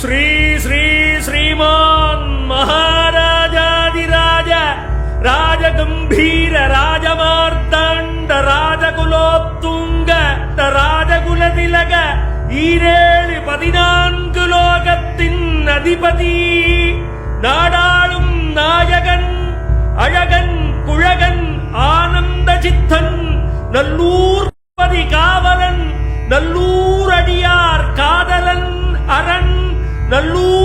ஸ்ரீ ஸ்ரீ ஸ்ரீமான் மகாராஜாதிராஜ ராஜகம்பீர ராஜமார்த்தாண்ட ராஜகுலோத்துங்க ராஜகுலதிலக ஈரேழு பதினான்கு லோகத்தின் அதிபதி. நாடாளும் நாயகன் அழகன் குழகன் ஆனந்த சித்தன் நல்லூர் காவலன் நல்லூர் அரண் நல்லூர்